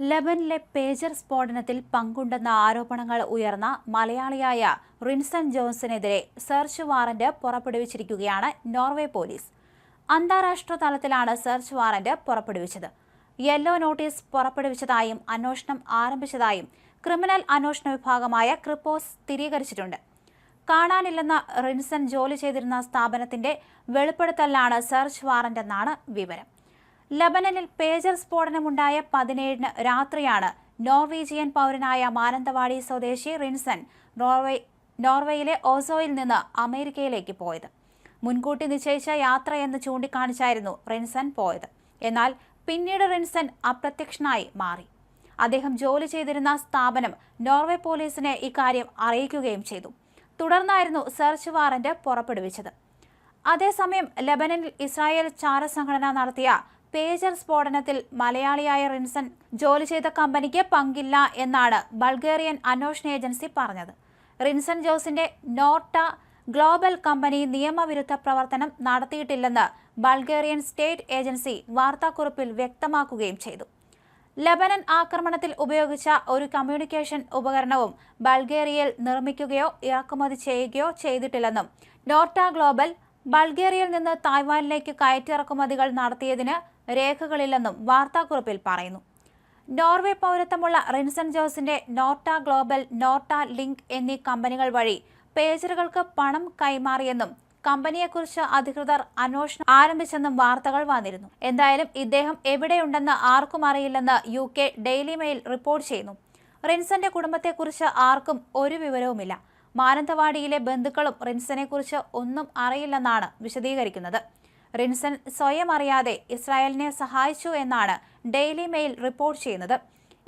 ലബനിലെ pager സ്ഫോടനത്തിൽ പങ്കുണ്ടെന്ന ആരോപണങ്ങൾ ഉയർന്ന മലയാളിയായ റിൻസൺ ജോൺസിനെതിരെ സെർച്ച് വാറന്റ് പുറപ്പെടുവിച്ചിരിക്കുകയാണ് നോർവേ പോലീസ്. അന്താരാഷ്ട്ര തലത്തിലാണ് സെർച്ച് വാറന്റ് പുറപ്പെടുവിച്ചത്. യെല്ലോ നോട്ടീസ് പുറപ്പെടുവിച്ചതായും അന്വേഷണം ആരംഭിച്ചതായും ക്രിമിനൽ അന്വേഷണ വിഭാഗമായ ക്രിപ്പോസ് സ്ഥിരീകരിച്ചിട്ടുണ്ട്. കാണാനില്ലെന്ന റിൻസൺ ജോലി ചെയ്തിരുന്ന സ്ഥാപനത്തിന്റെ വെളിപ്പെടുത്തലാണ് സെർച്ച് വാറന്റ് എന്നാണ് വിവരം. ലബനനിൽ പേജർ സ്ഫോടനമുണ്ടായ പതിനേഴിന് രാത്രിയാണ് നോർവീജിയൻ പൗരനായ മാനന്തവാടി സ്വദേശി റിൻസൺ നോർവേ നോർവേയിലെ ഓസോയിൽ നിന്ന് അമേരിക്കയിലേക്ക് പോയത്. മുൻകൂട്ടി നിശ്ചയിച്ച യാത്ര യാത്രയെന്ന് ചൂണ്ടിക്കാണിച്ചായിരുന്നു റിൻസൺ പോയത്. എന്നാൽ പിന്നീട് റിൻസൺ അപ്രത്യക്ഷനായി മാറി. അദ്ദേഹം ജോലി ചെയ്തിരുന്ന സ്ഥാപനം നോർവേ പോലീസിനെ ഇക്കാര്യം അറിയിക്കുകയും ചെയ്തു. തുടർന്നായിരുന്നു സെർച്ച് വാറന്റ് പുറപ്പെടുവിച്ചത്. അതേസമയം ലബനനിൽ ഇസ്രായേൽ ചാരസംഘടന നടത്തിയ പേജർ സ്ഫോടനത്തിൽ മലയാളിയായ റിൻസൺ ജോലി ചെയ്ത കമ്പനിക്ക് പങ്കില്ല എന്നാണ് ബൾഗേറിയൻ അന്വേഷണ ഏജൻസി പറഞ്ഞത്. റിൻസൺ ജോസിന്റെ നോട്ട ഗ്ലോബൽ കമ്പനി നിയമവിരുദ്ധ പ്രവർത്തനം നടത്തിയിട്ടില്ലെന്ന് ബൾഗേറിയൻ സ്റ്റേറ്റ് ഏജൻസി വാർത്താക്കുറിപ്പിൽ വ്യക്തമാക്കുകയും ചെയ്തു. ലബനൻ ആക്രമണത്തിൽ ഉപയോഗിച്ച ഒരു കമ്മ്യൂണിക്കേഷൻ ഉപകരണവും ബൾഗേറിയയിൽ നിർമ്മിക്കുകയോ ഇറക്കുമതി ചെയ്യുകയോ ചെയ്തിട്ടില്ലെന്നും നോർട്ട ഗ്ലോബൽ ബൾഗേറിയയിൽ നിന്ന് തായ്വാനിലേക്ക് കയറ്റിറക്കുമതികൾ നടത്തിയതിന് രേഖകളില്ലെന്നും വാർത്താക്കുറിപ്പിൽ പറയുന്നു. നോർവേ പൗരത്വമുള്ള റിൻസൺ ജോസിന്റെ നോർട്ട ഗ്ലോബൽ നോർട്ട ലിങ്ക് എന്നീ കമ്പനികൾ വഴി പേജറുകൾക്ക് പണം കൈമാറിയെന്നും കമ്പനിയെക്കുറിച്ച് അധികൃതർ അന്വേഷണം ആരംഭിച്ചെന്നും വാർത്തകൾ വന്നിരുന്നു. എന്തായാലും ഇദ്ദേഹം എവിടെയുണ്ടെന്ന് ആർക്കും അറിയില്ലെന്ന് U K Daily Mail report ചെയ്യുന്നു. റിൻസന്റെ കുടുംബത്തെക്കുറിച്ച് ആർക്കും ഒരു വിവരവുമില്ല. മാനന്തവാടിയിലെ ബന്ധുക്കളും റിൻസനെക്കുറിച്ച് ഒന്നും അറിയില്ലെന്നാണ് വിശദീകരിക്കുന്നത്. റിൻസൻ സ്വയം അറിയാതെ ഇസ്രായേലിനെ സഹായിച്ചു എന്നാണ് ഡെയിലി മെയിൽ റിപ്പോർട്ട് ചെയ്യുന്നത്.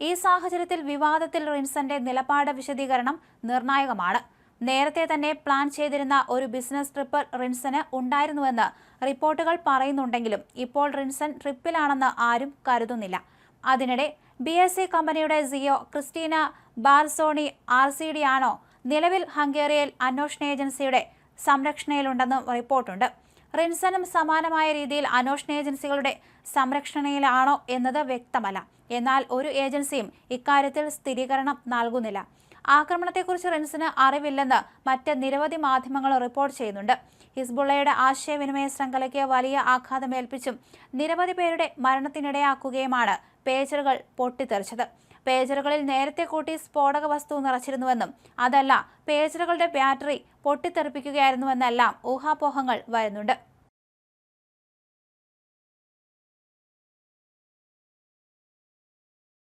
ഈ സാഹചര്യത്തിൽ വിവാദത്തിൽ റിൻസന്റെ നിലപാട് വിശദീകരണം നിർണായകമാണ്. നേരത്തെ തന്നെ പ്ലാൻ ചെയ്തിരുന്ന ഒരു ബിസിനസ് ട്രിപ്പ് റിൻസന് ഉണ്ടായിരുന്നുവെന്ന് റിപ്പോർട്ടുകൾ പറയുന്നുണ്ടെങ്കിലും ഇപ്പോൾ റിൻസൻ ട്രിപ്പിലാണെന്ന് ആരും കരുതുന്നില്ല. അതിനിടെ ബി എസ് സി കമ്പനിയുടെ CEO Christina Barsony R C D ആണോ നിലവിൽ ഹംഗേറിയയിൽ അന്വേഷണ ഏജൻസിയുടെ സംരക്ഷണയിലുണ്ടെന്നും റിപ്പോർട്ടുണ്ട്. റിൻസനും സമാനമായ രീതിയിൽ അന്വേഷണ ഏജൻസികളുടെ സംരക്ഷണയിലാണോ എന്നത് വ്യക്തമല്ല. എന്നാൽ ഒരു ഏജൻസിയും ഇക്കാര്യത്തിൽ സ്ഥിരീകരണം നൽകുന്നില്ല. ആക്രമണത്തെക്കുറിച്ച് റിൻസിന് അറിവില്ലെന്ന് മറ്റ് നിരവധി മാധ്യമങ്ങൾ റിപ്പോർട്ട് ചെയ്യുന്നുണ്ട്. ഹിസ്ബുള്ളയുടെ ആശയവിനിമയ ശൃംഖലയ്ക്ക് വലിയ ആഘാതമേൽപ്പിച്ചും നിരവധി പേരുടെ മരണത്തിനിടയാക്കുകയുമാണ് പേജറുകൾ പൊട്ടിത്തെറിച്ചത്. പേജറുകളിൽ നേരത്തെ കൂട്ടി സ്ഫോടക വസ്തു നിറച്ചിരുന്നുവെന്നും അതല്ല പേജറുകളുടെ ബാറ്ററി പൊട്ടിത്തെറിപ്പിക്കുകയായിരുന്നുവെന്നെല്ലാം ഊഹാപോഹങ്ങൾ വരുന്നുണ്ട്.